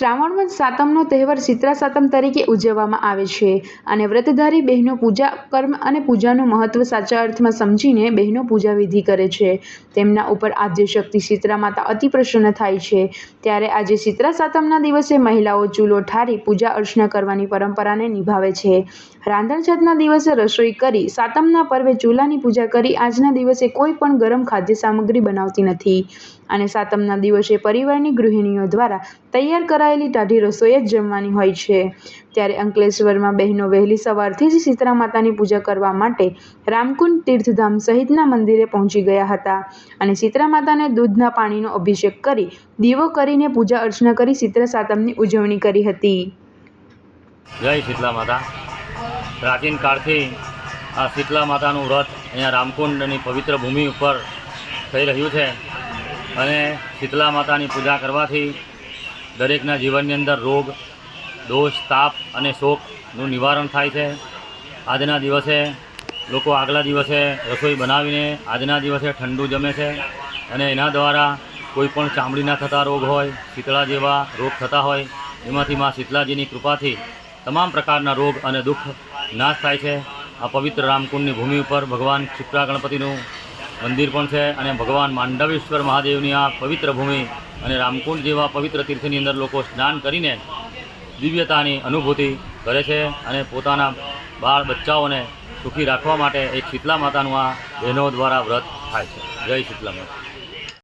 શ્રાવણ સાતમનો તહેવાર શીતળા સાતમ તરીકે ઉજવવામાં આવે છે અને વ્રતધારી બહેનો પૂજા, કર્મ અને પૂજાનું મહત્વ સાચા અર્થમાં સમજીને બહેનો પૂજા વિધિ કરે છે. તેમના ઉપર આદ્યશક્તિ શીતળા માતા અતિ પ્રસન્ન થાય છે. ત્યારે આજે શીતળા સાતમના દિવસે મહિલાઓ ચૂલો ઠારી, પૂજા અર્ચના કરવાની પરંપરાને નિભાવે છે. રાંધણછઠના દિવસે રસોઈ કરી, સાતમના પર્વે ચૂલાની પૂજા કરી, આજના દિવસે કોઈ પણ ગરમ ખાદ્ય સામગ્રી બનાવતી નથી. અને સાતમના દિવસે પરિવારની ગૃહિણીઓ દ્વારા તૈયાર કરાયેલી ટાઢી રસોઈ જ જમવાની હોય છે. ત્યારે અંકલેશ્વરમાં બહેનો વહેલી સવારથી જ શીતળા માતાની પૂજા કરવા માટે રામકુંડ તીર્થધામ સહિતના મંદિરે પહોંચી ગયા હતા અને શીતળા માતાને દૂધના પાણીનો અભિષેક કરી, દીવો કરીને પૂજા અર્ચના કરી શીતળા સાતમની ઉજવણી કરી હતી. જય શીતલા માતા. પ્રાચીન કાળથી આ શીતલા માતાનું વ્રત અહીંયા રામકુંડની પવિત્ર ભૂમિ ઉપર થઈ રહ્યું છે અને શીતલા માતાની પૂજા કરવાથી દરેકના જીવનની અંદર રોગ, દોષ, તાપ અને શોકનું નિવારણ થાય છે. આજના દિવસે લોકો આગલા દિવસે રસોઈ બનાવીને આજના દિવસે ઠંડુ જમે છે અને એના દ્વારા કોઈ પણ ચામડીના થતા રોગ હોય, શીતળા જેવા રોગ થતા હોય, એમાંથી માં શીતલાજીની કૃપાથી તમામ પ્રકારના રોગ અને દુઃખ નાશ થાય છે. આ પવિત્ર રામકુંડની ભૂમિ ઉપર ભગવાન ક્ષિપ્રા ગણપતિનું મંદિર પણ છે અને ભગવાન માંડવેશ્વર મહાદેવની આ પવિત્ર ભૂમિ અને રામકુંડ જેવા પવિત્ર તીર્થની અંદર લોકો સ્નાન કરીને દિવ્યતાની અનુભૂતિ કરે છે અને પોતાના બાળ બચ્ચાઓને સુખી રાખવા માટે એક શીતલા માતાનું આ બહેનો દ્વારા વ્રત થાય છે. જય શીતલા માતા.